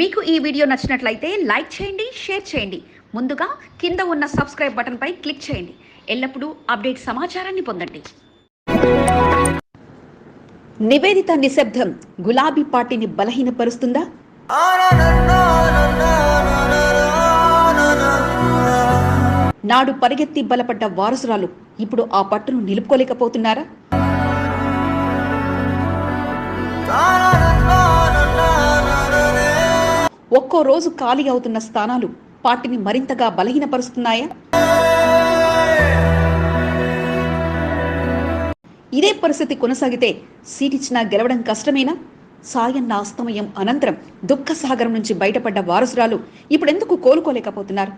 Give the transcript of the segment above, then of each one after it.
మీకు ఈ వీడియో నచ్చినట్లయితే లైక్ చేయండి షేర్ చేయండి. ముందుగా కింద ఉన్న సబ్స్క్రైబ్ బటన్పై క్లిక్ చేయండి. ఎల్లప్పుడూ అప్డేట్ సమాచారాన్ని పొందండి. నివేదిత నిశ్శబ్దం గులాబీ పార్టీని బలహీనపరుస్తుందా? నాడు పరిగెత్తి బలపడ్డ వారసురాలు ఇప్పుడు ఆ పట్టును నిలుపుకోలేకపోతున్నారా? ఒక్కో రోజు ఖాళీ అవుతున్న స్థానాలు పార్టీని మరింతగా బలహీనపరుస్తున్నాయా? ఇదే పరిస్థితి కొనసాగితే సీటిచ్చినా గెలవడం కష్టమేనా? సాయన్న అస్తమయం అనంతరం దుఃఖ సాగరం నుంచి బయటపడ్డ వారసురాలు ఇప్పుడెందుకు కోలుకోలేకపోతున్నారు?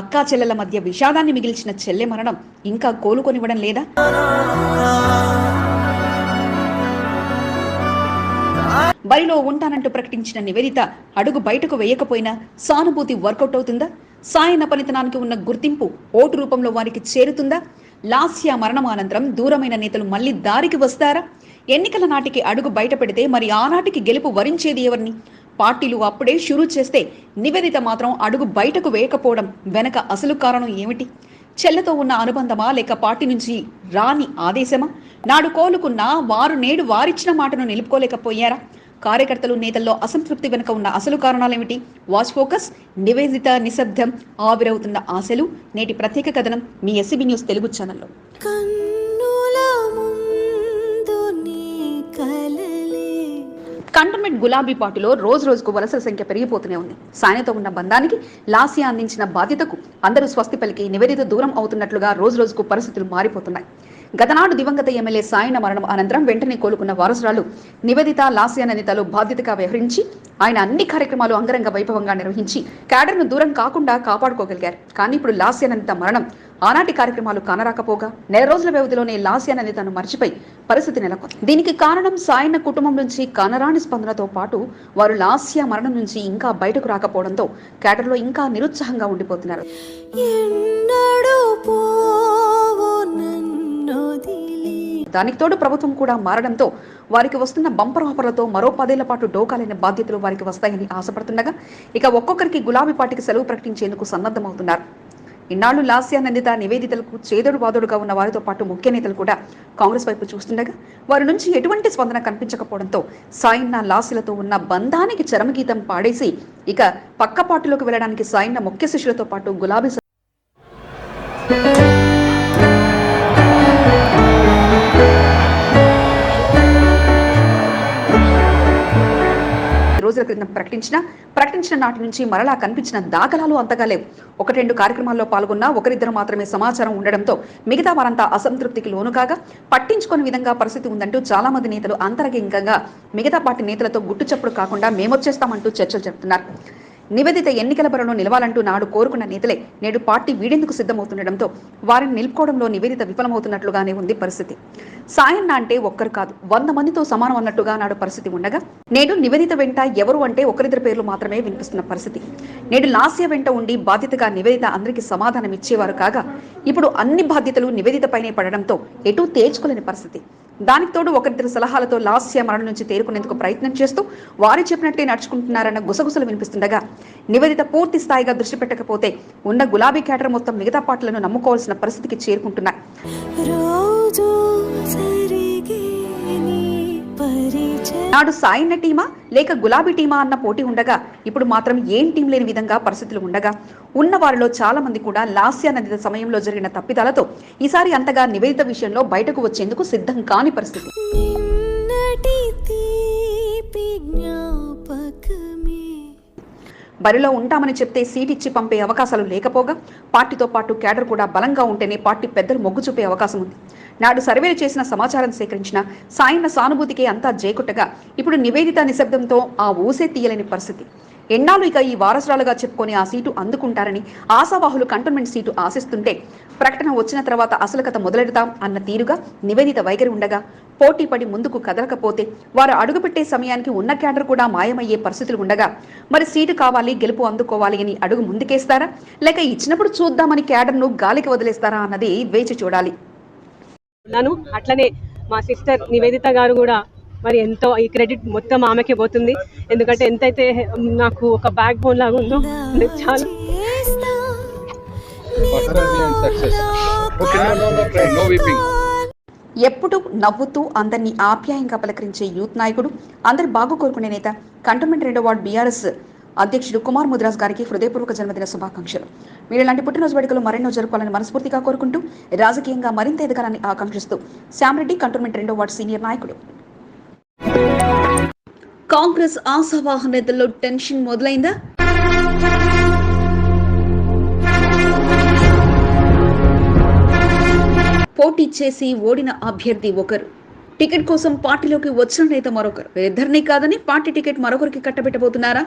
అక్కా చెల్లెల మధ్య విషాదాన్ని మిగిల్చిన చెల్లె మరణం ఇంకా కోలుకొనివ్వడం లేదా? బరిలో ఉంటానంటూ ప్రకటించిన నివేదిత అడుగు బయటకు వేయకపోయినా సానుభూతి వర్కౌట్ అవుతుందా? సాయన పనితనానికి ఉన్న గుర్తింపు ఓటు రూపంలో వారికి చేరుతుందా? లాస్య మరణమానంతరం దూరమైన నేతలు మళ్ళీ దారికి వస్తారా? ఎన్నికల నాటికి అడుగు బయట పెడితే మరి ఆనాటికి గెలుపు వరించేది ఎవరిని? పార్టీలు అప్పుడే షురూ చేస్తే నివేదిత మాత్రం అడుగు బయటకు వేయకపోవడం వెనక అసలు కారణం ఏమిటి? చెల్లతో ఉన్న అనుబంధమా లేక పార్టీ నుంచి రాని ఆదేశమా? నాడు కోలుకున్న వారు నేడు వారిచ్చిన మాటను నిలుపుకోలేకపోయారా? కార్యకర్తలు నేతల్లో అసంతృప్తి వెనుక ఉన్న అసలు కారణాలేమిటి? వాచ్ ఫోకస్ నివేదిత నిశ్శబ్దం ఆవిరవుతున్న ఆశలు నేటి ప్రత్యేక కథనం మీ ఎస్సీబీ న్యూస్ తెలుగు ఛానల్లో. కంటోన్మెంట్ గులాబీ పాటులో రోజు రోజుకు వలసల సంఖ్య పెరిగిపోతూనే ఉంది. సాయనతో ఉన్న బంధానికి లాసియా అందించిన బాధ్యతకు అందరూ స్వస్తి పలికి నివేదిత దూరం అవుతున్నట్లుగా రోజు రోజుకు పరిస్థితులు మారిపోతున్నాయి. గతనాడు దివంగత ఎమ్మెల్యే సాయన మరణం అనంతరం వెంటనే కోలుకున్న వారసురాలు నివేదిత లాస్యా నేతలు బాధ్యతగా వ్యవహరించి ఆయన అన్ని కార్యక్రమాలు అంగరంగ వైభవంగా నిర్వహించి క్యాడర్ను దూరం కాకుండా కాపాడుకోగలిగారు. కానీ ఇప్పుడు లాస్యానందిత మరణం ఆనాటి కార్యక్రమాలు కానరాకపోగా నెల రోజుల వ్యవధిలోనే లాస్యానందితను మర్చిపోయి పరిస్థితి నెలకొంది. దీనికి కారణం సాయన్న కుటుంబం నుంచి కానరాని స్పందనతో పాటు వారు లాస్య మరణం నుంచి ఇంకా బయటకు రాకపోవడంతో క్యాడర్లో ఇంకా నిరుత్సాహంగా ఉండిపోతున్నారు. ఎన్నడూ దానికి తోడు ప్రభుత్వం కూడా మారడంతో వారికి వస్తున్న బంపర్ ఆఫర్లతో మరో పదేళ్ళ పాటు డోకాలైన బాధ్యతలు వారికి వస్తాయని ఆశపడుతుండగా ఇక ఒక్కొక్కరికి గులాబీ పార్టీకి సెలవు ప్రకటించేందుకు సన్నద్ధమవుతున్నారు. ఇన్నాళ్ళు లాస్యానందిత నివేదితలకు చేదోడు బాదోడుగా ఉన్న వారితో పాటు ముఖ్య నేతలు కూడా కాంగ్రెస్ వైపు చూస్తుండగా వారి నుంచి ఎటువంటి స్పందన కనిపించకపోవడంతో సాయన్న లాస్యలతో ఉన్న బంధానికి చరమగీతం పాడేసి ఇక పక్క పార్టీలోకి వెళ్ళడానికి సాయన్న ముఖ్య శిష్యులతో పాటు గులాబీ రోజుల క్రితం ప్రకటించిన ప్రకటించిన నాటి నుంచి మరలా కనిపించిన దాఖలాలు అంతగా లేవు. ఒకటి రెండు కార్యక్రమాల్లో పాల్గొన్న ఒకరిద్దరు మాత్రమే సమాచారం ఉండడంతో మిగతా వారంతా అసంతృప్తికి లోను కాగా పట్టించుకునే విధంగా పరిస్థితి ఉందంటూ చాలా మంది నేతలు అంతరంగికంగా మిగతా పార్టీ నేతలతో గుట్టుచప్పుడు కాకుండా మేమొచ్చేస్తామంటూ చర్చలు జరుపుతున్నారు. నివేదిత ఎన్నికల బరిలో నిలవాలంటూ నాడు కోరుకున్న నేతలే నేడు పార్టీ వీడేందుకు సిద్ధమవుతుండటంతో వారిని నిలుపుకోవడంలో నివేదిత విఫలమవుతున్నట్లుగానే ఉంది పరిస్థితి. సాయన్న అంటే ఒక్కరు కాదు వంద మందితో సమానం అన్నట్టుగా నాడు పరిస్థితి ఉండగా నేడు నివేదిత వెంట ఎవరు అంటే ఒకరిద్దరు పేర్లు మాత్రమే వినిపిస్తున్న పరిస్థితి. నేడు లాస్య వెంట ఉండి బాధ్యతగా నివేదిత అందరికీ సమాధానం ఇచ్చేవారు కాగా ఇప్పుడు అన్ని బాధ్యతలు నివేదితపైనే పడడంతో ఎటూ తేల్చుకోలేని పరిస్థితి. దానికి తోడు ఒకరిద్దరు సలహాలతో లాస్య మరణం నుంచి తేరుకునేందుకు ప్రయత్నం చేస్తూ వారు చెప్పినట్టే నడుచుకుంటున్నారన్న గుసగుసలు వినిపిస్తుండగా నివేదిత పూర్తి స్థాయిగా దృష్టి పెట్టకపోతే ఉన్న గులాబీ క్యాటర్ మొత్తం మిగతా పాటలను నమ్ముకోవాల్సిన పరిస్థితికి చేరుకుంటున్నారు నాడు సాయన్న టీమా లేక గులాబీ టీమా అన్న పోటీ ఉండగా ఇప్పుడు మాత్రం ఏం టీం లేని విధంగా పరిస్థితులు ఉండగా ఉన్న వారిలో చాలా మంది కూడా లాస్య నదిత సమయంలో జరిగిన తప్పిదాలతో ఈసారి అంతగా నివేదిత విషయంలో బయటకు వచ్చేందుకు సిద్ధం కాని పరిస్థితి. బరిలో ఉంటామని చెప్తే సీట్ ఇచ్చి పంపే అవకాశాలు లేకపోగా పార్టీతో పాటు కేడర్ కూడా బలంగా ఉంటేనే పార్టీ పెద్దలు మొగ్గు చూపే అవకాశం ఉంది. నాడు సర్వేలు చేసిన సమాచారం సేకరించిన సాయన్న సానుభూతికే అంతా జేకుట్టగా ఇప్పుడు నివేదిత నిశ్శబ్దంతో ఆ ఊసే తీయలేని పరిస్థితి. ఎన్నాళ్ళు ఇక ఈ వారసురాలుగా చెప్పుకొని ఆ సీటు అందుకుంటారని ఆశావాహులు కంటోన్మెంట్ సీటు ఆశిస్తుంటే ప్రకటన వచ్చిన తర్వాత అసలు కథ మొదలెడతాం అన్న తీరుగా నివేదిత వైఖరి ఉండగా పోటీ పడి ముందుకు కదలకపోతే వారు అడుగుపెట్టే సమయానికి ఉన్న క్యాడర్ కూడా మాయమయ్యే పరిస్థితులు ఉండగా మరి సీటు కావాలి గెలుపు అందుకోవాలి అని అడుగు ముందుకేస్తారా? లేక ఇచ్చినప్పుడు చూద్దామని క్యాడర్ను గాలికి వదిలేస్తారా అన్నది వేచి చూడాలి. ఉన్నాను అట్లనే మా సిస్టర్ నివేదిత గారు కూడా మరి ఎంతో ఈ క్రెడిట్ మొత్తం ఆమెకే పోతుంది. ఎందుకంటే ఎంతైతే నాకు ఒక బ్యాక్ బోన్ లాగా ఉందో చాలా. no, no, no, no weeping. ఎప్పుడు నవ్వుతూ అందరినీ ఆప్యాయంగా పలకరించే యూత్ నాయకుడు అందరి బాగు కోరుకునే నేత కంటోన్మెంట్ రెండో వార్డు బీఆర్ఎస్ అధ్యక్షుడు కుమార్ ముద్రాజ్ గారికి హృదయపూర్వక జన్మదిన శుభాకాంక్షలు. మీరు ఇలాంటి పుట్టినరోజు వేడుకలు మరెన్నో జరుపుకోవాలని మనస్ఫూర్తిగా కోరుకుంటూ రాజకీయంగా మరింత ఎదగాలని ఆకాంక్షిస్తూ శ్యామరెడ్డి కంటోన్మెంట్ రెండో వార్డు సీనియర్ నాయకుడు. కాంగ్రెస్ ఆశావాహ నేతల్లో టెన్షన్ మొదలైందా? పోటీ చేసి ఓడిన అభ్యర్థి ఒకరు. టికెట్ కోసం పార్టీలోకి వచ్చిన నేత మరొకరు. వీరిద్దరినీ కాదని పార్టీ టికెట్ మరొకరికి కట్టబెట్టబోతున్నారా?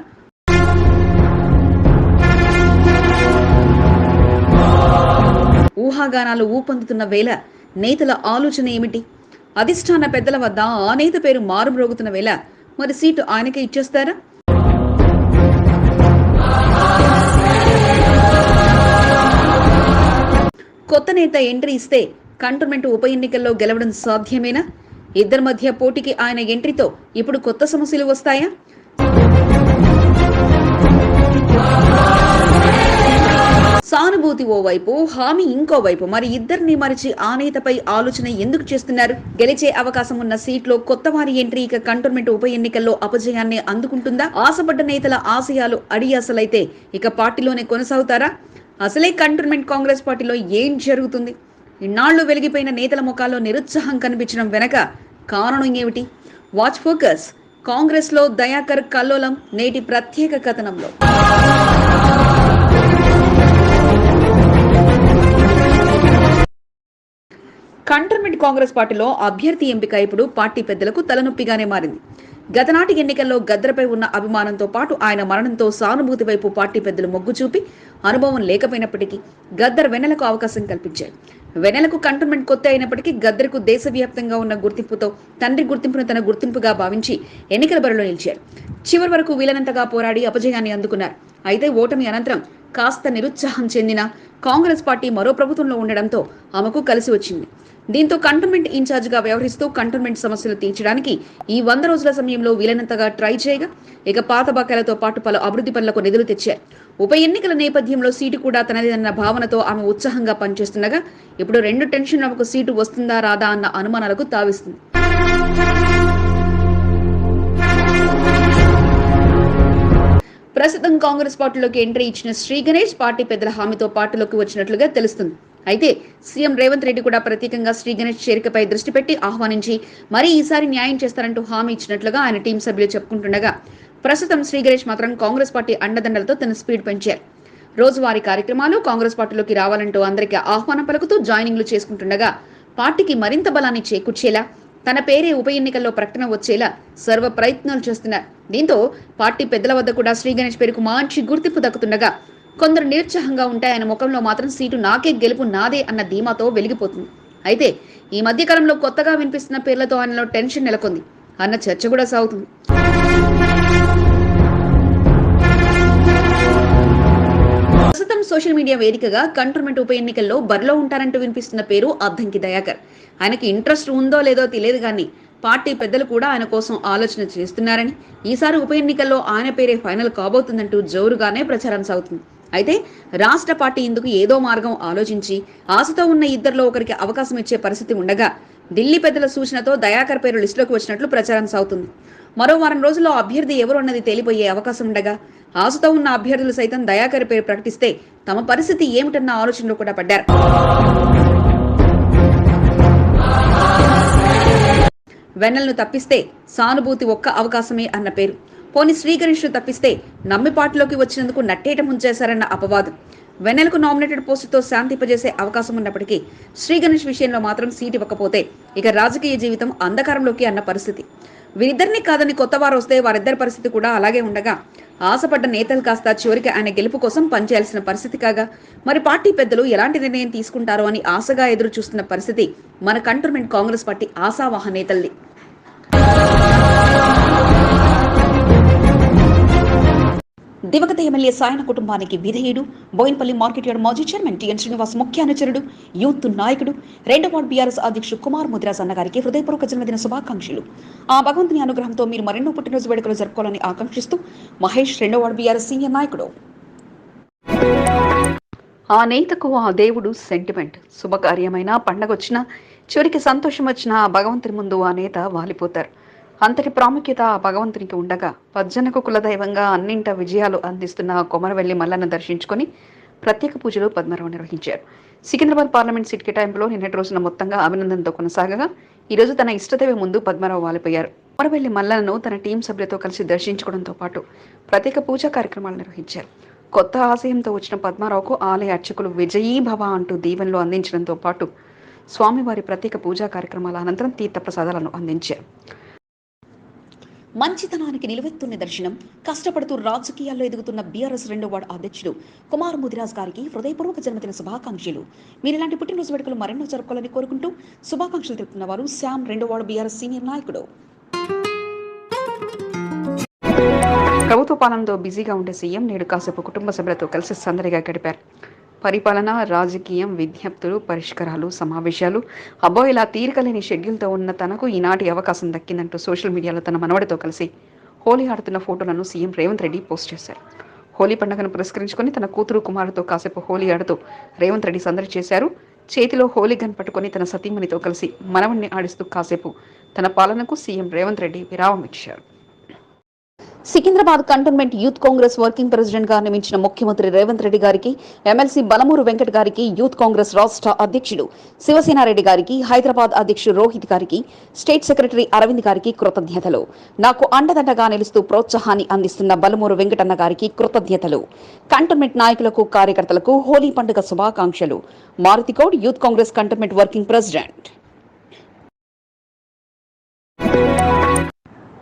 ఊహాగానాలు ఊపందుతున్న వేళ నేతల ఆలోచన ఏమిటి? అధిష్టాన పెద్దల వద్ద ఆ నేత పేరు మారుమ్రోగుతున్న వేళ మరి సీటు ఆయనకే ఇచ్చేస్తారా? కొత్త నేత ఎంట్రీ ఇస్తే కంటోన్మెంట్ ఉప ఎన్నికల్లో గెలవడం సాధ్యమేనా? ఇద్దరి మధ్య పోటీకి ఆయన ఎంట్రీతో ఇప్పుడు కొత్త సమస్యలు వస్తాయా? సానుభూతి ఓవైపు హామీ ఇంకోవైపు మరి ఇద్దరిని మరిచి ఆ నేతపై ఆలోచన ఎందుకు చేస్తున్నారు? గెలిచే అవకాశం ఉన్న సీట్లో కొత్త వారి ఎంట్రీ ఇక కంటోన్మెంట్ ఉప ఎన్నికల్లో అపజయాన్ని అందుకుంటుందా? ఆశపడ్డ నేతల ఆశయాలు అడియాసలైతే ఇక పార్టీలోనే కొనసాగుతారా? అసలే కంటోన్మెంట్ కాంగ్రెస్ పార్టీలో ఏం జరుగుతుంది? ఇన్నాళ్ళు వెలిగిపోయిన నేతల ముఖాల్లో నిరుత్సాహం కనిపించడం వెనక కారణం ఏమిటి? వాచ్ ఫోకస్ కాంగ్రెస్లో దయాకర్ కల్లోలం నేటి ప్రత్యేక కథనంలో. కంటర్మెంట్ కాంగ్రెస్ పార్టీలో అభ్యర్థి ఎంపిక ఇప్పుడు పార్టీ పెద్దలకు తలనొప్పిగానే మారింది. గతనాటి ఎన్నికల్లో గద్దరపై ఉన్న అభిమానంతో పాటు ఆయన మరణంతో సానుభూతి వైపు పార్టీ పెద్దలు మొగ్గు చూపి అనుభవం లేకపోయినప్పటికీ గద్దర్ వెన్నెలకు అవకాశం కల్పించారు. వెన్నెలకు కంటోన్మెంట్ కొత్త అయినప్పటికీ గద్దర్కు దేశవ్యాప్తంగా ఉన్న గుర్తింపుతో తండ్రి గుర్తింపును తన గుర్తింపుగా భావించి ఎన్నికల బరిలో నిలిచారు. చివరి వరకు వీలనంతగా పోరాడి అపజయాన్ని అందుకున్నారు. అయితే ఓటమి అనంతరం కాస్త నిరుత్సాహం చెందిన కాంగ్రెస్ పార్టీ మరో ప్రభుత్వంలో ఉండడంతో ఆమెకు కలిసి వచ్చింది. దీంతో కంటోన్మెంట్ ఇన్ఛార్జిగా వ్యవహరిస్తూ కంటోన్మెంట్ సమస్యలు తీర్చడానికి ఈ వంద రోజుల సమయంలో వీలైనంతగా ట్రై చేయగా ఇక పాత బకాయిలతో పాటు పలు అభివృద్ధి పనులకు నిధులు తెచ్చారు. ఉప ఎన్నికల నేపథ్యంలో సీటు కూడా తనదేనన్న భావనతో ఆమె ఉత్సాహంగా పనిచేస్తుండగా ఇప్పుడు రెండు టెన్షన్ ఆమెకు సీటు వస్తుందా రాదా అన్న అనుమానాలకు తావిస్తుంది. ప్రస్తుతం కాంగ్రెస్ పార్టీలోకి ఎంట్రీ ఇచ్చిన శ్రీ గణేష్ పార్టీ పెద్దల హామీతో పార్టీలోకి వచ్చినట్లుగా తెలుస్తుంది. అయితే సీఎం రేవంత్ రెడ్డి కూడా ప్రత్యేకంగా శ్రీ గణేష్ చేరికపై దృష్టి పెట్టి ఆహ్వానించి మరీ ఈసారి న్యాయం చేస్తారంటూ హామీ ఇచ్చినట్లుగా ఆయన టీం సభ్యులు చెప్పుకుంటుండగా ప్రస్తుతం శ్రీ గణేష్ మాత్రం కాంగ్రెస్ పార్టీ అండదండలతో తన స్పీడ్ పెంచారు. రోజువారీ కార్యక్రమాలు కాంగ్రెస్ పార్టీలోకి రావాలంటూ అందరికీ ఆహ్వానం పలుకుతూ జాయినింగ్లు చేసుకుంటుండగా పార్టీకి మరింత బలాన్ని చేకూర్చేలా తన పేరే ఉప ఎన్నికల్లో ప్రకటన వచ్చేలా సర్వ ప్రయత్నాలు చేస్తున్నారు. దీంతో పార్టీ పెద్దల వద్ద కూడా శ్రీ గణేష్ పేరుకు మంచి గుర్తింపు దక్కుతుండగా కొందరు నిరుత్సాహంగా ఉంటే ఆయన ముఖంలో మాత్రం సీటు నాకే గెలుపు నాదే అన్న ధీమాతో వెలిగిపోతుంది. అయితే ఈ మధ్య కాలంలో కొత్తగా వినిపిస్తున్న పేర్లతో ఆయనలో టెన్షన్ నెలకొంది. అన్న చర్చ కూడా సాగుతుంది. ప్రస్తుతం సోషల్ మీడియా వేదికగా కంటోన్మెంట్ ఉప ఎన్నికల్లో బరిలో ఉంటారంటూ వినిపిస్తున్న పేరు అద్దంకి దయాకర్. ఆయనకి ఇంట్రెస్ట్ ఉందో లేదో తెలియదు కానీ పార్టీ పెద్దలు కూడా ఆయన కోసం ఆలోచన చేస్తున్నారని. ఈసారి ఉప ఎన్నికల్లో ఆయన పేరే ఫైనల్ కాబోతుందంటూ జోరుగానే ప్రచారం సాగుతుంది. అయితే రాష్ట్ర పార్టీ ఇందుకు ఏదో మార్గం ఆలోచించి ఆశతో ఉన్న ఇద్దరిలో ఒకరికి అవకాశం ఇచ్చే పరిస్థితి ఉండగా ఢిల్లీ పెద్దల సూచనతో దయాకర్ పేరు లిస్టులోకి వచ్చినట్లు ప్రచారం సాగుతుంది. మరో వారం రోజుల్లో అభ్యర్థి ఎవరు అన్నది తేలిపోయే అవకాశం ఉండగా ఆశతో ఉన్న అభ్యర్థులు సైతం దయాకర్ పేరు ప్రకటిస్తే తమ పరిస్థితి ఏమిటన్న ఆలోచనలో కూడా పడ్డారు. వెన్నెలను తప్పిస్తే సానుభూతి ఒక్క అవకాశమే అన్న పేరు. పోని శ్రీగణేష్ను తప్పిస్తే నమ్మిపార్టిలోకి వచ్చినందుకు నట్టేట ముంచేశారన్న అపవాదం. వెన్నెలకు నామినేటెడ్ పోస్టుతో శాంతింపజేసే అవకాశం ఉన్నప్పటికీ శ్రీగణేష్ విషయంలో మాత్రం సీట్ ఇవ్వకపోతే ఇక రాజకీయ జీవితం అంధకారంలోకి అన్న పరిస్థితి. వీరిద్దరిని కాదని కొత్త వారు వస్తే వారిద్దరి పరిస్థితి కూడా అలాగే ఉండగా ఆశపడ్డ నేతలు కాస్త చివరికి ఆయన గెలుపు కోసం పనిచేయాల్సిన పరిస్థితి కాగా మరి పార్టీ పెద్దలు ఎలాంటి నిర్ణయం తీసుకుంటారో అని ఆశగా ఎదురు చూస్తున్న పరిస్థితి మన కంటోన్మెంట్ కాంగ్రెస్ పార్టీ ఆశావాహ నేతల్ది. దివగత ఎమ్మెల్యే సాయన కుటుంబానికి విధేయుడు. బోయిన్పల్లి మార్కెట్ యార్డ్ మాజీ చైర్మన్ టిఎన్ శ్రీనివాస్ ముఖ్య అనుచరుడు యూత్ నాయకుడు రెండో వార్డు బీఆర్ఎస్ అధ్యక్షుడు కుమార్ ముద్రాజ్ అన్నగారికి హృదయపూర్వక జన్మదిన శుభాకాంక్షలు. ఆ భగవంతుని అనుగ్రహంతో మీరు మరెన్నో పుట్టినరోజు వేడుకలు జరుపుకోవాలని ఆకాంక్షిస్తూ మహేష్ రెండో వార్డు బీఆర్ఎస్ సీనియర్ నాయకుడు. ఆ నేతకు ఆ దేవుడు సెంటిమెంట్ శుభకార్యమైన పండగ వచ్చినా చివరికి సంతోషం వచ్చినా ఆ భగవంతుని ముందు ఆ నేత వాలిపోతారు. అంతటి ప్రాముఖ్యత ఆ భగవంతునికి ఉండగా పజ్జనకు కులదైవంగా అన్నింట విజయాలు అందిస్తున్న కొమరవెల్లి మల్లన్న దర్శించుకొని ప్రత్యేక పూజలు పద్మరావు నిర్వహించారు. సికింద్రాబాద్ పార్లమెంట్ సీట్ కేటాయింపులో నిన్నటి రోజున మొత్తంగా అభినందనతో కొనసాగగా ఈ రోజు తన ఇష్టదేవి ముందు పద్మరావు వాలిపోయారు. కొమరవెల్లి మల్లన్నను తన టీం సభ్యులతో కలిసి దర్శించుకోవడంతో పాటు ప్రత్యేక పూజా కార్యక్రమాలు నిర్వహించారు. కొత్త ఆశయంతో వచ్చిన పద్మారావుకు ఆలయ అర్చకులు విజయీ భవ అంటూ దీవెనలు అందించడంతో పాటు స్వామివారి ప్రత్యేక పూజా కార్యక్రమాల అనంతరం తీర్థప్రసాదాలను అందించారు. మంచితనానికి నిలువెత్తున్న దర్శనం. కష్టపడుతూ రాజకీయాల్లో ఎదుగుతున్న బీఆర్ఎస్ రెండో వార్డు అధ్యక్షుడు కుమార్ ముదిరాజ్ గారికి హృదయపూర్వక జన్మదిన శుభాకాంక్షలు. మీరు ఇలాంటి పుట్టినరోజు వేడుకలు మరెన్నో జరుపుకోవాలని కోరుకుంటూ శుభాకాంక్షలు తెలుపుతున్న వారు శ్యామ్ రెండో వార్డు బీఆర్ఎస్ సీనియర్ నాయకుడు. ప్రభుత్వ పాలనతో బిజీగా ఉండే సీఎం నేడు కాసేపు కుటుంబ సభ్యులతో కలిసి సందడిగా గడిపారు. పరిపాలన రాజకీయం విజ్ఞప్తులు పరిష్కారాలు సమావేశాలు. అబ్బో ఇలా తీరికలేని షెడ్యూల్తో ఉన్న తనకు ఈనాటి అవకాశం దక్కిందంటూ సోషల్ మీడియాలో తన మనవడితో కలిసి హోలీ ఆడుతున్న ఫోటోలను సీఎం రేవంత్ రెడ్డి పోస్ట్ చేశారు. హోలీ పండుగను పురస్కరించుకొని తన కూతురు కుమారుతో కాసేపు హోలీ ఆడుతూ రేవంత్ రెడ్డి సందడి చేశారు. చేతిలో హోలీ గన్ పట్టుకొని తన సతీమణితో కలిసి మనవణ్ణి ఆడిస్తూ కాసేపు తన పాలనకు సీఎం రేవంత్ రెడ్డి విరామం ఇచ్చారు. Secunderabad cantonment youth Congress working ప్రెసిడెంట్గా నియమించిన ముఖ్యమంత్రి రేవంత్ రెడ్డి గారికి ఎమ్మెల్సీ బలమూరు వెంకట్ గారికి యూత్ కాంగ్రెస్ రాష్ట్ర అధ్యక్షుడు శివసేనారెడ్డి గారికి హైదరాబాద్ అధ్యక్షుడు రోహిత్ గారికి స్టేట్ సెక్రటరీ అరవింద్ గారికి కృతజ్ఞతలు. నాకు అండదండగా నిలుస్తూ ప్రోత్సాహాన్ని అందిస్తున్న బలమూరు వెంకటన్న గారికి కృతజ్ఞతలు. కంటోన్మెంట్ నాయకులకు కార్యకర్తలకు హోలీ పండుగ శుభాకాంక్షలు. Marutikod youth Congress cantonment working president.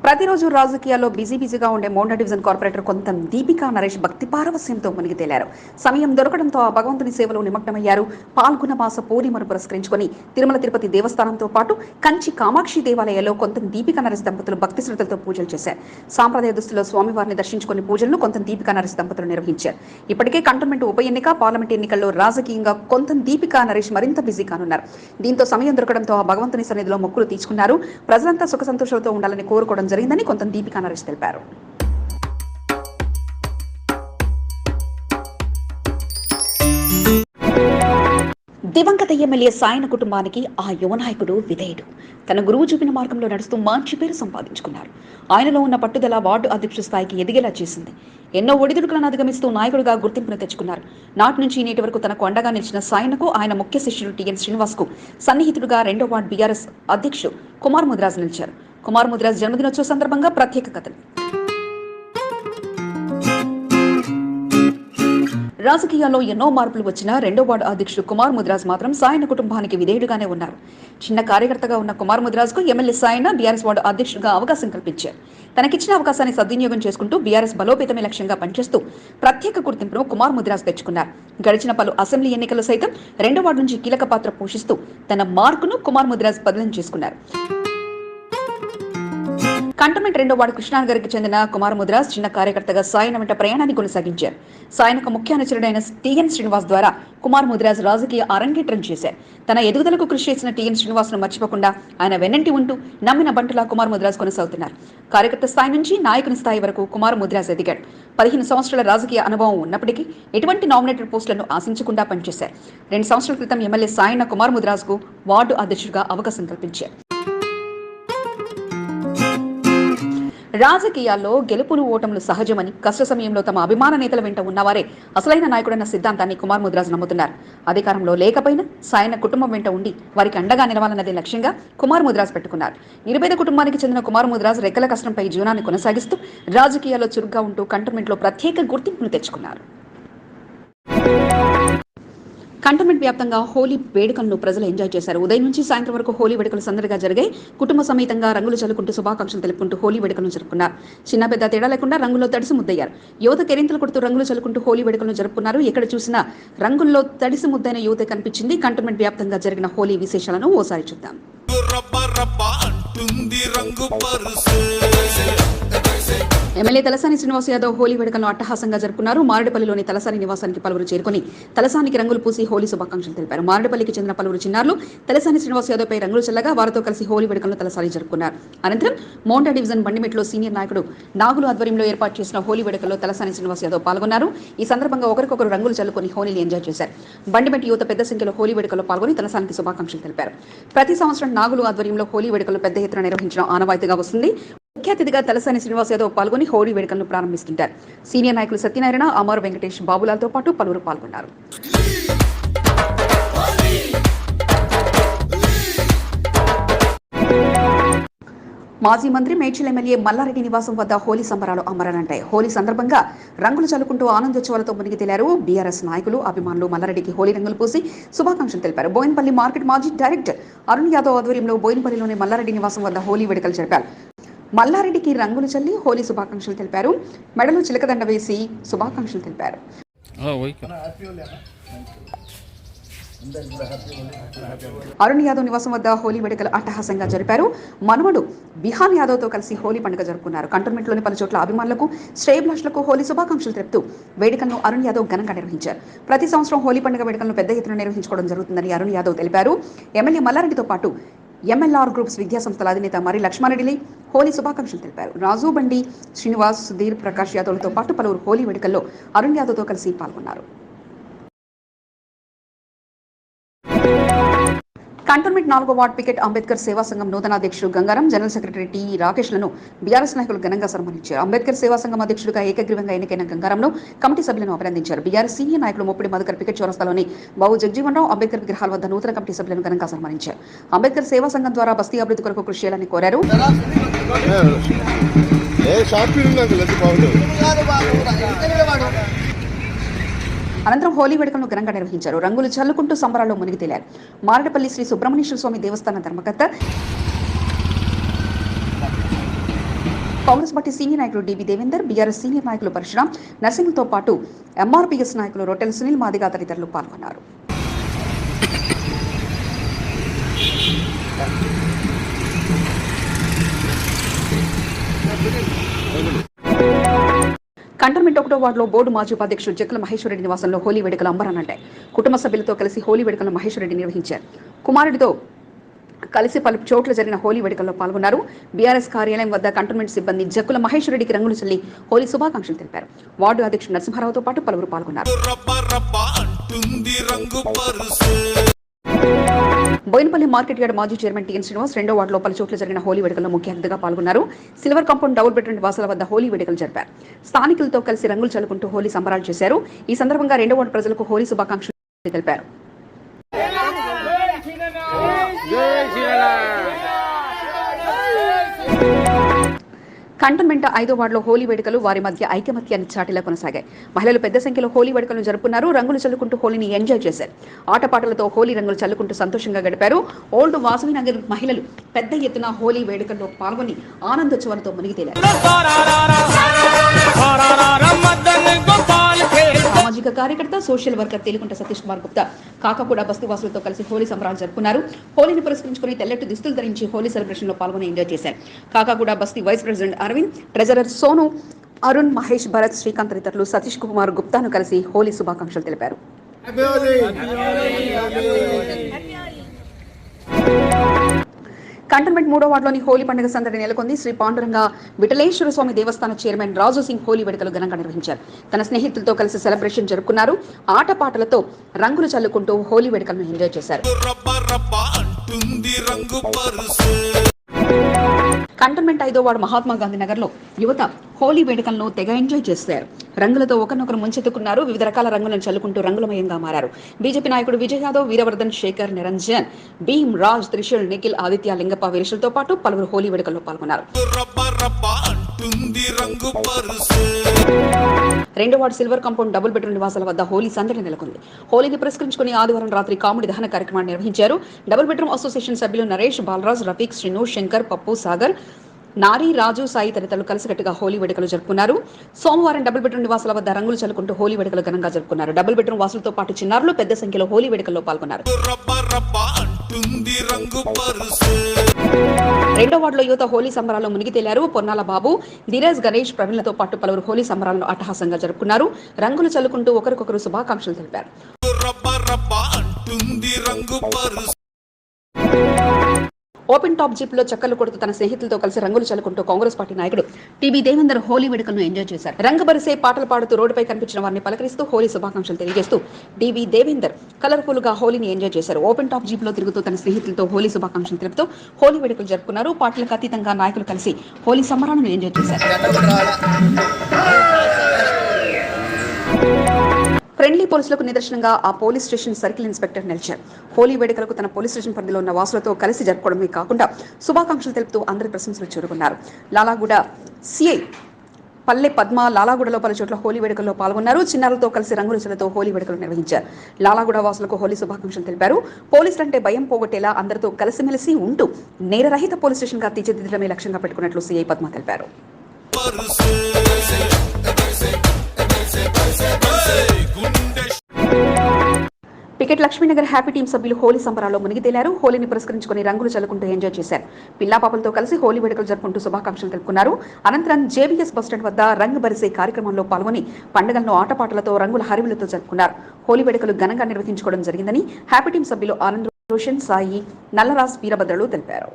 ప్రతిరోజు రాజకీయాల్లో బిజీ బిజీగా ఉండే మోండా డివిజన్ కార్పొరేటర్ కొంత దీపికా నరేష్ భక్తి పారవస్యంతో మునిగి తేలారు. సమయం దొరకడంతో ఆ భగవంతుని సేవలో నిమగ్నమయ్యారు. పాల్గొన మాస పూర్ణిమను పురస్కరించుకొని తిరుమల తిరుపతి దేవస్థానంతో పాటు కంచి కామాక్షి దేవాలయాల్లో కొంత దీపికా నరేష్ దంపతులు భక్తి శ్రద్ధలతో పూజలు చేశారు. సాంప్రదాయ దుస్తుల్లో స్వామివారిని దర్శించుకుని పూజలను కొంత దీపికా నరేష్ దంపతులు నిర్వహించారు. ఇప్పటికే కంటోన్మెంట్ ఉప ఎన్నిక పార్లమెంట్ ఎన్నికల్లో రాజకీయంగా కొంత దీపికా నరేష్ మరింత బిజీ కానున్నారు. దీంతో సమయం దొరకడంతో ఆ భగవంతుని సన్నిధిలో మొక్కులు తీసుకున్నారు ప్రజలంతా సుఖ సంతోషాలతో ఉండాలని కోరుకోవడం జరిగిందని కొంత దీపికా నరేష్ తెలిపారు. దివంగత ఎమ్మెల్యే సాయన కుటుంబానికి ఆ యువ నాయకుడు విధేయుడు. తన గురువు చూపిన మార్గంలో నడుస్తూ మంచి పేరు సంపాదించుకున్నారు. ఆయనలో ఉన్న పట్టుదల వార్డు అధ్యక్ష స్థాయికి ఎదిగేలా చేసింది. ఎన్నో ఒడిదుడుకులను అధిగమిస్తూ నాయకుడిగా గుర్తింపును తెచ్చుకున్నారు. నాటి నుంచి నేటి వరకు తనకు అండగా నిలిచిన సాయనకు ఆయన ముఖ్య శిష్యుడు టిఎన్ శ్రీనివాస్కు సన్నిహితుడుగా రెండో వార్డు బీఆర్ఎస్ అధ్యక్షుడు కుమార్ ముద్రాజ్ నిలిచారు. కుమార్ ముదిరాజ్ జన్మదినోత్సవ సందర్భంగా ప్రత్యేక కథలు. రాజకీయాల్లో ఎన్నో మార్పులు వచ్చినా రెండో వార్డు అధ్యక్షుడు కుమార్ ముదిరాజ్ మాత్రం సాయన కుటుంబానికి విధేయుడుగానే ఉన్నారు. చిన్న కార్యకర్తగా ఉన్న కుమార్ ముద్రాజ్కు ఎమ్మెల్యే సాయన బీఆర్ఎస్ వార్డు అధ్యక్షుడిగా అవకాశం కల్పించారు. తనకిచ్చిన అవకాశాన్ని సద్వినియోగం చేసుకుంటూ బీఆర్ఎస్ బలోపేతమే లక్ష్యంగా పనిచేస్తూ ప్రత్యేక గుర్తింపును కుమార్ ముదిరాజ్ తెచ్చుకున్నారు. గడిచిన పలు అసెంబ్లీ ఎన్నికల్లో సైతం రెండో వార్డు నుంచి కీలక పాత్ర పోషిస్తూ తన మార్కును కుమార్ ముదిరాజ్ బదిలీ చేసుకున్నారు. కంటమెంట్ రెండో వార్డు కృష్ణానగర్కి చెందిన కుమార్ ముద్రాస్ చిన్న కార్యకర్తగా సాయన వెంట ప్రయాణాన్ని కొనసాగించారు. సాయనకు ముఖ్య అనుచరుడైన టీఎన్ శ్రీనివాస్ ద్వారా కుమార్ ముద్రాజ్ రాజకీయ అరంగేట్రం చేశారు. తన ఎదుగుదలకు కృషి చేసిన టీఎన్ శ్రీనివాస్ను మర్చిపోకుండా ఆయన వెన్నంటి ఉంటూ నమ్మిన బంటులా కుమార్ ముద్రాజ్ కొనసాగుతున్నారు. కార్యకర్త స్థాయి నుంచి నాయకుని స్థాయి వరకు కుమార్ ముద్రాజ్ ఎదిగాడు. పదిహేను సంవత్సరాల రాజకీయ అనుభవం ఉన్నప్పటికీ ఎటువంటి నామినేటెడ్ పోస్టులను ఆశించకుండా పనిచేశారు. రెండు సంవత్సరాల క్రితం ఎమ్మెల్యే సాయన కుమార్ ముద్రాజ్కు వార్డు అధ్యక్షుడిగా అవకాశం కల్పించారు. రాజకీయాల్లో గెలుపులు ఓటములు సహజమని కష్ట సమయంలో తమ అభిమాన నేతల వెంట ఉన్నవారే అసలైన నాయకుడన్న సిద్ధాంతాన్ని కుమార్ ముద్రాజ్ నమ్ముతున్నారు. అధికారంలో లేకపోయినా సాయన కుటుంబం వెంట ఉండి వారికి అండగా నిలవాలన్నదే లక్ష్యంగా కుమార్ ముద్రాజ్ పెట్టుకున్నారు. నిరుపేద కుటుంబానికి చెందిన కుమార్ ముద్రాజ్ రెక్కల కష్టంపై జీవనాన్ని కొనసాగిస్తూ రాజకీయాల్లో చురుగ్గా ఉంటూ కంటోన్మెంట్లో ప్రత్యేక గుర్తింపును తెచ్చుకున్నారు. కంటోన్మెంట్ వ్యాప్తంగా హోలీ వేడుకలను ప్రజలు ఎంజాయ్ చేశారు. ఉదయం నుంచి సాయంత్రం వరకు హోలీ వేడుకలు సందడిగా జరిగాయి. కుటుంబ సమేతంగా రంగులు చల్లుకుంటూ శుభాకాంక్షలు తెలుపుకుంటూ హోలీ వేడుకలను జరుపుకున్నారు. చిన్న పెద్ద తేడా లేకుండా రంగుల్లో తడిసి ముద్దయ్యారు. యువత కెరింతలు కొడుతూ రంగులు చల్లుకుంటూ హోలీ వేడుకలను జరుపుకున్నారు. ఎక్కడ చూసినా రంగుల్లో తడిసి ముద్దైన యువత కనిపించింది. కంటోన్మెంట్ వ్యాప్తంగా జరిగిన హోలీ విశేషాలను ఓసారి చూద్దాం. అంటుంది రంగు ఎమ్మెల్యే తలసాని శ్రీనివాస్ యాదవ్ హోలీ వేడుకలను అట్టహాసంగా జరుపుకున్నారు. మారేడుపల్లిలోని తలసాని నివాసానికి పలువురు చేరుకుని తలసానికి రంగులు పూసి హోలీ శుభాకాంక్షలు తెలిపారు. మారడపల్లికి చెందిన పలువురు చిన్నారులు తలసాని శ్రీనివాస్ యాదవ్ పై రంగులు చల్లగా వారితో కలిసి హోలీ వేడుకలను తలసాని జరుపుకున్నారు. అనంతరం మౌంటా డివిజన్ బండిమెట్లో సీనియర్ నాయకుడు నాగులు ఆధ్వర్యంలో ఏర్పాటు చేసిన హోలీ వేడుకల్లో తలసాని శ్రీనివాస్ యాదవ్ పాల్గొన్నారు. ఈ సందర్భంగా ఒకరికొకరు రంగులు చల్లుకొని హోలీని ఎంజాయ్ చేశారు. బండిమెట్ యువత పెద్ద సంఖ్యలో హోలీ వేడుకల్లో పాల్గొని తలసానికి శుభాకాంక్షలు తెలిపారు. ప్రతి సంవత్సరం నాగులు ఆధ్వర్యంలో హోలీ వేడుకలు పెద్ద ఎత్తున నిర్వహించడం ఆనవాయితీగా వస్తుంది. ముఖ్య అతిథిగా తలసాని శ్రీనివాస్ యాదవ్ పాల్గొని హోలీ వేడుకలను ప్రారంభిస్తుంటారు. సీనియర్ నాయకులు సత్యనారాయణ అమర్ వెంకటేష్ బాబులాల్తో పాటు పలువురు పాల్గొన్నారు. మాజీ మంత్రి మేడ్చల్ ఎమ్మెల్యే మల్లారెడ్డి నివాసం వద్ద హోలీ సంబరాలు అమరనంటాయి. హోలీ సందర్భంగా రంగులు చల్లుకుంటూ ఆనందోత్సవాలతో మునిగి తేలారు బీఆర్ఎస్ నాయకులు. అభిమానులు మల్లారెడ్డికి హోలీ రంగులు పూసి శుభాకాంక్షలు తెలిపారు. బోయినపల్లి మార్కెట్ మాజీ డైరెక్టర్ అరుణ్ యాదవ్ ఆధ్వర్యంలో బోయినపల్లిలోని మల్లారెడ్డి నివాసం వద్ద హోలీ వేడుకలు జరిపారు. మల్లారెడ్డికి రంగులు చల్లి హోలీ శుభాకాంక్షలు తెలిపారు. మెడలో చిలకదండ వేసి శుభాకాంక్షలు తెలిపారు. అరుణ్ యాదవ్ నివాసం వద్ద హోలీ వేడుకలు అట్టహాసంగా జరిపారు. మనవడు బిహాన్ యాదవ్తో కలిసి హోలీ పండుగ జరుపుకున్నారు. కంటోన్మెంట్లోని పలు చోట్ల అభిమానులకు శ్రేయభిలాషులకు హోలీ శుభాకాంక్షలు తెలుపుతూ వేడుకలను అరుణ్ యాదవ్ ఘనంగా నిర్వహించారు. ప్రతి సంవత్సరం హోలీ పండుగ వేడుకలను పెద్ద ఎత్తున నిర్వహించుకోవడం జరుగుతుందని అరుణ్ యాదవ్ తెలిపారు. ఎమ్మెల్యే మల్లారెడ్డితో పాటు ఎంఎల్ఆర్ గ్రూప్స్ విద్యాసంస్థల అధినేత మరి లక్ష్మారెడ్డిని హోలీ శుభాకాంక్షలు తెలిపారు. రాజు బండి శ్రీనివాస్ సుధీర్ ప్రకాష్ యాదవ్లతో పాటు పలువురు హోలీ వేడుకల్లో అరుణ్ యాదవ్తో కలిసి పాల్గొన్నారు. కంటోన్మెంట్ నాలుగో వార్డ్ పికెట్ అంబేద్కర్ సేవా సంఘం నూతన అధ్యక్షుడు గంగారం జనరల్ సెక్రటరీ టి రాకేష్లను బీఆర్ఎస్ నాయకులు ఘనంగా సన్మానించారు అంబేద్కర్ సేవా సంఘం అధ్యక్షుడిగా ఏకగ్రీవంగా ఎన్నికైన గంగారంను కమిటీ సభ్యులను అభినందించారు బీఆర్ఎస్ సీనియర్ నాయకులు ముప్పిడి మధుకర్ పికెట్ చౌరస్తాలోని బాబు జగ్జీవన్ రావు అంబేద్కర్ విగ్రహాల వద్ద నూతన కమిటీ సభ్యులను ఘనంగా సన్మానించారు అంబేద్కర్ సేవా సంఘం ద్వారా బస్తీ అభివృద్ధి కొరకు కృషి చేయాలని కోరారు ఏ షార్ట్ ఫిల్మ్ నాకు లేదు బాగుండదు అనంతరం హోలీ వేడుకలను ఘనంగా నిర్వహించారు. రంగులు చల్లుకుంటూ సంబరాల్లో మునిగి తేలారు మారడపల్లి శ్రీ సుబ్రహ్మణ్యేశ్వర స్వామి దేవస్థాన ధర్మకర్త కాంగ్రెస్ పార్టీ సీనియర్ నాయకులు డిబి దేవేందర్ బీఆర్ఎస్ సీనియర్ నాయకులు పరశురాం నర్సింగ్తో పాటు ఎంఆర్పీఎస్ నాయకులు రొట్టెల సునీల్ మాదిగా తదితరులు పాల్గొన్నారు. కంటోన్మెంట్ ఒకటో వార్డులో బోర్డు మాజీ ఉపాధ్యక్షుడు జక్కల మహేశ్వరరెడ్డి నివాసంలో హోలీ వేడుకలు అంబరానంటాయి కుటుంబ సభ్యులతో కలిసి హోలీ వేడుకలను మహేశ్వరరెడ్డి నిర్వహించారు. కుమారుడితో కలిసి పలు చోట్ల జరిగిన హోలీ వేడుకల్లో పాల్గొన్నారు. బీఆర్ఎస్ కార్యాలయం వద్ద కంటోన్మెంట్ సిబ్బంది జక్కుల మహేశ్వరరెడ్డికి రంగులు చల్లి హోలీ శుభాకాంక్షలు తెలిపారు. వార్డు అధ్యక్షుడు నరసింహారావుతో పాటు పలువురు పాల్గొన్నారు. బోయినపల్లి మార్కెట్ యార్డ్ మాజీ చైర్మన్ టీఎన్ శ్రీనివాస్ రెండో వార్డులో పలు చోట్ల జరిగిన హోలీ వేడుకల్లో ముఖ్య అతిథిగా పాల్గొన్నారు. సిల్వర్ కాంపౌండ్ డబుల్ బెడ్రూమ్ నివాసాల వద్ద హోలీ వేడుకలు జరిపారు. స్థానికులతో కలిసి రంగులు చల్లుకుంటూ హోలీ సంబరాలు చేశారు. ఈ సందర్భంగా రెండో వార్డు ప్రజలకు హోలీ శుభాకాంక్షలు తెలిపారు. కంటోన్మెంట్ ఐదో వార్డులో హోలీ వేడుకలు వారి మధ్య ఐకమత్యాన్ని చాటిలా కొనసాగాయి మహిళలు పెద్ద సంఖ్యలో హోలీ వేడుకలను జరుపుకున్నారు రంగులు చల్లుకుంటూ హోలీని ఎంజాయ్ చేశారు ఆటపాటలతో హోలీ రంగులు చల్లుకుంటూ సంతోషంగా గడిపారు ఓల్డ్ వాసవి నగర్ మహిళలు పెద్ద ఎత్తున హోలీ వేడుకల్లో పాల్గొని ఆనందోత్సవాలతో మునిగి తేలారు సామాజిక కార్యకర్త సోషల్ వర్కర్ తేలికుంట సతీష్ కుమార్ గుప్తా. కాకపూడ బస్తీవాసులతో కలిసి హోలీ సంబరాలు జరుపుకున్నారు. హోలీని పురస్కరించుకుని తెల్లటి దుస్తులు ధరించి హోలీ సెలబ్రేషన్లో పాల్గొని ఎంజాయ్ చేశారు. కాకాగూడ బస్తీ vice president Aravind treasurer Sonu Arun Mahesh Bharat Srikanth తదితరులు సతీష్ కుమార్ గుప్తాను కలిసి హోలీ శుభాకాంక్షలు తెలిపారు. కంటోన్మెంట్ మూడో వార్డులోని హోలీ పండుగ సందడి నెలకొంది. శ్రీ పాండురంగ విఠలేశ్వర స్వామి దేవస్థాన చైర్మన్ రాజు సింగ్ హోలీ వేడుకలు ఘనంగా నిర్వహించారు. తన స్నేహితులతో కలిసి సెలబ్రేషన్ జరుపుకున్నారు. ఆటపాటలతో రంగులు చల్లుకుంటూ హోలీ వేడుకలను ఎంజాయ్ చేశారు. కంటోన్మెంట్ ఐదో వాడు మహాత్మా గాంధీ నగర్లో యువత హోలీ వేడుకలను తెగ ఎంజాయ్ చేశారు రంగులతో ఒకరినొకరు ముంచెత్తుకున్నారు. వివిధ రకాల రంగులను చల్లుకుంటూ రంగులమయంగా మారారు. బీజేపీ నాయకుడు విజయ్ యాదవ్ వీరవర్ధన్ శేఖర్ నిరంజన్ భీమ్ రాజ్ త్రిశూల్ నిఖిల్ ఆదిత్య లింగప్ప వీరుషులతో పాటు పలువురు హోలీ వేడుకల్లో పాల్గొన్నారు. రెండో ward silver compound double bedroom నివాసాల వద్ద హోలీ సందడి నెలకొంది. హోలీని పురస్కరించుకుని ఆదివారం రాత్రి కామెడీ దహన కార్యక్రమాన్ని నిర్వహించారు. డబుల్ బెడ్రూమ్ అసోసియేషన్ సభ్యులు నరేష్ బాలరాజ్ రఫీక్ శ్రీను శంకర్ పప్పు సాగర్ నారీ రాజు సాయి తదితరులు కలిసికట్టుగా హోలీ వేడుకలు జరుపుకున్నారు. సోమవారం డబుల్ బెడ్రూమ్ నివాసాల వద్ద రంగులు చల్లుకుంటూ హోలీ వేడుకలు ఘనంగా జరుపుకున్నారు. డబుల్ బెడ్రూమ్ వాసులతో పాటు చిన్నారులు పెద్ద సంఖ్యలో హోలీ వేడుకల్లో పాల్గొన్నారు. రంగు పరుసు. రెండో వార్డులో యువత హోలీ సంబరాల్లో మునిగి తేలారు. పొన్నాల బాబు ధీరజ్ గణేష్ ప్రవీణ్లతో పాటు పలువురు హోలీ సంబరాలను అట్టహాసంగా జరుపుకున్నారు. రంగులు చల్లుకుంటూ ఒకరికొకరు శుభాకాంక్షలు తెలిపారు. ఓపెన్ టాప్ జీప్లో చక్కర్లు కొడుతూ తన స్నేహితులతో కలిసి రంగులు చల్లుకుంటూ కాంగ్రెస్ పార్టీ నాయకుడు టీబీ దేవేందర్ హోలీ వేడుకలను ఎంజాయ్ చేశారు. రంగబరిసే పాటలు పాడుతూ రోడ్డుపై కనిపించిన వారిని పలకరిస్తూ హోలీ శుభాకాంక్షలు తెలియజేస్తూ డీవీ దేవేందర్ కలర్ఫుల్గా హోలీని ఎంజాయ్ చేశారు. ఓపెన్ టాప్ జీప్లో తిరుగుతూ తన స్నేహితులతో హోలీ శుభాకాంక్షలు తెలుపుతూ హోలీ వేడుకలు జరుపుకున్నారు. పాటలకు అతీతంగా నాయకులు కలిసి హోలీ సంబరాలను ఎంజాయ్ చేశారు. ఫ్రెండ్లీ పోలీసులకు నిదర్శనంగా ఆ పోలీస్ స్టేషన్ సర్కిల్ ఇన్స్పెక్టర్ నిలిచారు. హోలీ వేడుకలకు తన పోలీస్ స్టేషన్ పరిధిలో ఉన్న వాసులతో కలిసి జరుపుకోవడమే కాకుండా శుభాకాంక్షలు తెలుపుతూ అందరి ప్రశంసలు చేరుకున్నారు. లాలాగూడ సిఐ పల్లె పద్మ లాలాగూడలో పలు చోట్ల హోలీ వేడుకల్లో పాల్గొన్నారు. చిన్నారులతో కలిసి రంగురుచులతో హోలీ వేడుకలు నిర్వహించారు. లాలాగూడ వాసులకు హోలీ శుభాకాంక్షలు తెలిపారు. పోలీసులంటే భయం పోగొట్టేలా అందరితో కలిసిమెలిసి ఉంటూ నేరరహిత పోలీస్ స్టేషన్గా తీర్చిదిద్దడమే లక్ష్యంగా పెట్టుకున్నట్లు సిఐ పద్మ తెలిపారు. పికెట్ లక్ష్మీనగర్ హ్యాపీ టీం సభ్యులు హోలీ సంబరాల్లో మునిగి తేలారు హోలీని పురస్కరించుకుని రంగులు చల్లుకుంటూ ఎంజాయ్ చేశారు. పిల్లాపాపలతో కలిసి హోలీ వేడుకలు జరుపుకుంటూ శుభాకాంక్షలు తెలుపుకున్నారు. అనంతరం జేబీఎస్ బస్టాండ్ వద్ద రంగు బరిసే కార్యక్రమంలో పాల్గొని పండుగలను ఆటపాటలతో రంగుల హరివిలతో జరుపుకున్నారు. హోలీ వేడుకలు ఘనంగా నిర్వహించుకోవడం జరిగిందని హ్యాపీ టీం సభ్యులు ఆనంద్ రోషన్ సాయి నల్లరాజ్ వీరభద్రలు తెలిపారు.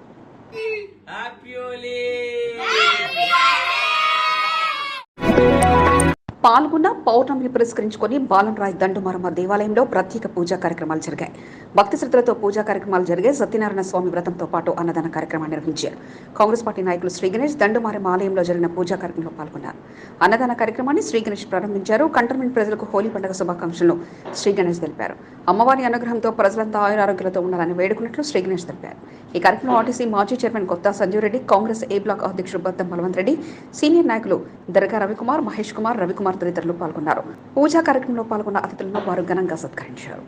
పాల్గొన్న పౌర్ణమిని పురస్కరించుకొని బాలనరాయ్ దండుమారమ్మ దేవాలయంలో ప్రత్యేక పూజా కార్యక్రమాలు జరిగాయి. భక్తి శ్రద్ధలతో పూజా కార్యక్రమాలు జరిగే సత్యనారాయణ స్వామి వ్రతంతో పాటు అన్నదాన కార్యక్రమాన్ని నిర్వహించారు. కాంగ్రెస్ పార్టీ నాయకులు శ్రీ గణేష్ దండుమారమ్మ ఆలయంలో జరిగిన పూజా కార్యక్రమంలో పాల్గొన్నారు. అన్నదాన కార్యక్రమాన్ని శ్రీ గణేష్ ప్రారంభించారు. కంటోన్మెంట్ ప్రజలకు హోలీ పండుగ శుభాకాంక్షలను శ్రీ గణేష్ తెలిపారు. అమ్మవారి అనుగ్రహంతో ప్రజలంతా ఆయురారోగ్యాలతో ఉండాలని వేడుకున్నట్లు శ్రీ గణేష్ తెలిపారు. ఈ కార్యక్రమంలో ఆర్టీసీ మాజీ chairman Kotha Sanjeev Reddy Congress A block అధ్యక్షుడు బద్దం బలవంత్ రెడ్డి సీనియర్ నాయకులు దర్గా రవికుమార్ మహేష్ కుమార్ రవికుమార్ తదితరులు పాల్గొన్నారు. పూజా కార్యక్రమంలో పాల్గొన్న అతిథులను వారు ఘనంగా సత్కరించారు.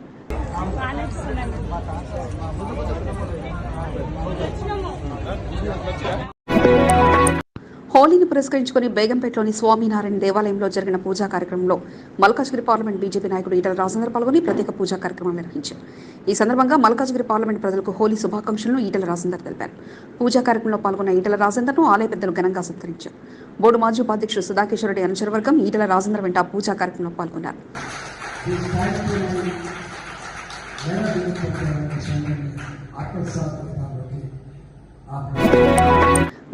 హోలీని పురస్కరించుకుని బేగంపేటలోని స్వామినారాయణ దేవాలయంలో జరిగిన పూజా కార్యక్రమంలో మల్కాజ్గిరి పార్లమెంట్ బీజేపీ నాయకుడు ఈటల రాజేందర్ పాల్గొని ప్రత్యేక పూజా కార్యక్రమం నిర్వహించారు. ఈ సందర్భంగా మల్కాజ్గిరి పార్లమెంట్ ప్రజలకు హోలీ శుభాకాంక్షలను ఈటల రాజేందర్ తెలిపారు. పూజా కార్యక్రమంలో పాల్గొన్న ఈటల రాజేందర్ను ఆలయ పెద్దలు ఘనంగా సత్కరించారు. బోర్డు మాజీ ఉపాధ్యక్షుడు సుధాకేశ్వర రెడ్డి ఈటల రాజేందర్ వెంట పూజా కార్యక్రమంలో పాల్గొన్నారు.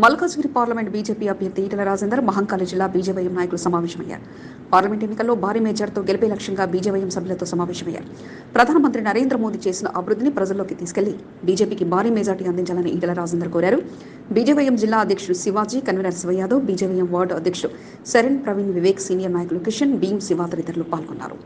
మల్కాజ్గిరి పార్లమెంట్ బీజేపీ అభ్యర్థి ఈటల రాజేందర్ మహంకాళి జిల్లా బీజేవైఎం నాయకులు సమావేశమయ్యారు. పార్లమెంట్ ఎన్నికల్లో భారీ మేజార్తో గెలిపే లక్ష్యంగా బీజేవైఎం సభ్యులతో సమావేశమయ్యారు. ప్రధానమంత్రి నరేంద్ర మోదీ చేసిన అభివృద్ధిని ప్రజల్లోకి తీసుకెళ్ళి బీజేపీకి భారీ మెజార్టీ అందించాలని ఈటల రాజేందర్ కోరారు. బీజేవైఎం జిల్లా అధ్యక్షుడు Shivaji convener Shivayadav BJYM ward అధ్యక్షుడు శరణ్ ప్రవీణ్ వివేక్ సీనియర్ నాయకులు కిషన్ భీమ్ శివ తదితరులు పాల్గొన్నారు.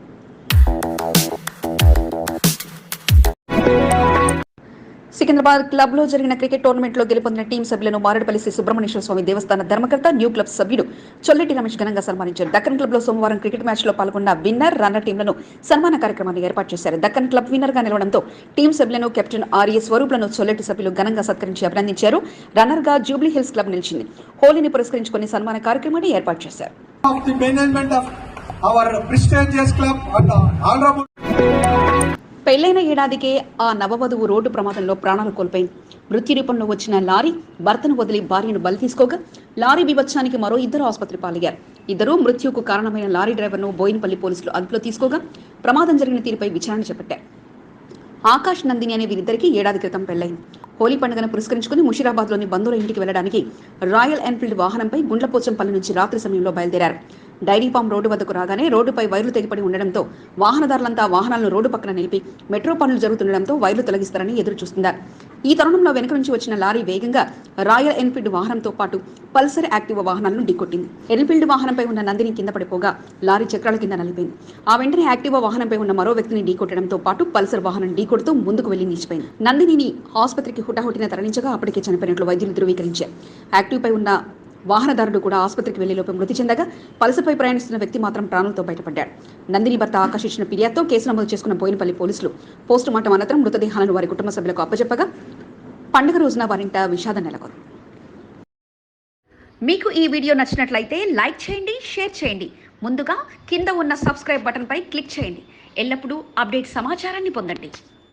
సికింద్రాబాద్ క్లబ్లో జరిగిన క్రికెట్ టోర్నమెంట్లో గెలుపొందిన టీం సభ్యులను మారడపల్లి శ్రీ సుబ్రహ్మణ్యేశ్వర స్వామి దేవస్థాన ధర్మకర్త న్యూ క్లబ్ సభ్యుడు చొల్లెటి రమేష్ ఘనంగా సన్మానించారు. దక్కన్ క్లబ్లో సోమవారం క్రికెట్ మ్యాచ్లో పాల్గొన్న విన్నర్ రన్నర్ టీంలను సన్మాన కార్యక్రమాన్ని ఏర్పాటు చేశారు. దక్కన్ క్లబ్ విన్నర్గా నిలవడంతో టీం సభ్యులను కెప్టెన్ ఆర్ఏ స్వరూప్లను చొల్లెటి సభ్యులు ఘనంగా సత్కరించి అభినందించారు. రన్నర్గా జూబ్లీ హిల్స్ క్లబ్ నిలిచింది. హోలీని పురస్కరించుకుని సన్మాన కార్యక్రమాన్ని ఏర్పాటు చేశారు. Of the management of our prestigious club and honorable పెళ్ళైన ఏడాదికే ఆ నవవధువు రోడ్డు ప్రమాదంలో ప్రాణాలు కోల్పోయింది. మృత్యు రూపంలో వచ్చిన లారీ భర్తను వదిలి భార్యను బలి తీసుకోగా లారీ బీభత్సానికి మరో ఇద్దరు ఆసుపత్రి పాలయ్యారు. ఇద్దరు మృత్యుకు కారణమైన లారీ డ్రైవర్ను బోయినపల్లి పోలీసులు అదుపులో తీసుకోగా ప్రమాదం జరిగిన తీరుపై విచారణ చేపట్టారు. ఆకాష్ నందిని అనే వీరిద్దరికీ ఏడాది క్రితం పెళ్ళైంది హోలీ పండుగను పురస్కరించుకుని ముషీరాబాద్లోని బంధువుల ఇంటికి వెళ్ళడానికి రాయల్ ఎన్ఫీల్డ్ వాహనంపై గుండ్లపోచంపల్లి నుంచి రాత్రి సమయంలో బయలుదేరారు. డైరీ ఫామ్ రోడ్డు వద్దకు రాగానే రోడ్డుపై వైర్లు తెగిపడి ఉండడంతో వాహనదారులంతా వాహనాలను రోడ్డు పక్కన నిలిపి మెట్రో పనులు జరుగుతుండడంతో వైర్లు తొలగిస్తారని ఎదురు చూస్తున్నారు ఈ తరుణంలో వెనుక నుంచి వచ్చిన లారీ వేగంగా రాయల్ ఎన్ఫీల్డ్ వాహనంతో పాటు పల్సర్ యాక్టివ్ వాహనాలను ఢీకొట్టింది. ఎన్ఫీల్డ్ వాహనంపై ఉన్న నందిని కింద పడిపోగా లారీ చక్రాల కింద నలిపోయింది ఆ వెంటనే యాక్టివ్ వాహనంపై ఉన్న మరో వ్యక్తిని ఢీకొట్టడంతో పాటు పల్సర్ వాహనం ఢీకొడుతూ ముందుకు వెళ్ళి నిలిచిపోయింది. నందినిని ఆసుపత్రికి హుటాహుటిన తరలించగా అప్పటికే చనిపోయినట్లు వైద్యులు ధృవీకరించారు. యాక్టివ్ పై ఉన్న వాహనదారుడు కూడా ఆసుపత్రికి వెళ్ళేలోపు మృతి చెందగా పలసపై ప్రయాణిస్తున్న వ్యక్తి మాత్రం ప్రాణాలతో బయటపడ్డాడు. నందిని భర్త ఆకర్షించిన ఫిర్యాదుతో కేసు నమోదు చేసుకున్న బోయినపల్లి పోలీసులు పోస్టు మార్టం అనంతరం మృతదేహాలను వారి కుటుంబ సభ్యులకు అప్పచెప్పగా పండుగ రోజున వారింట విషాదం నెలకొంది. మీకు ఈ వీడియో నచ్చినట్లయితే లైక్ చేయండి షేర్ చేయండి. ముందుగా కింద ఉన్న సబ్స్క్రైబ్ బటన్పై క్లిక్ చేయండి. ఎల్లప్పుడూ అప్డేట్ సమాచారాన్ని పొందండి.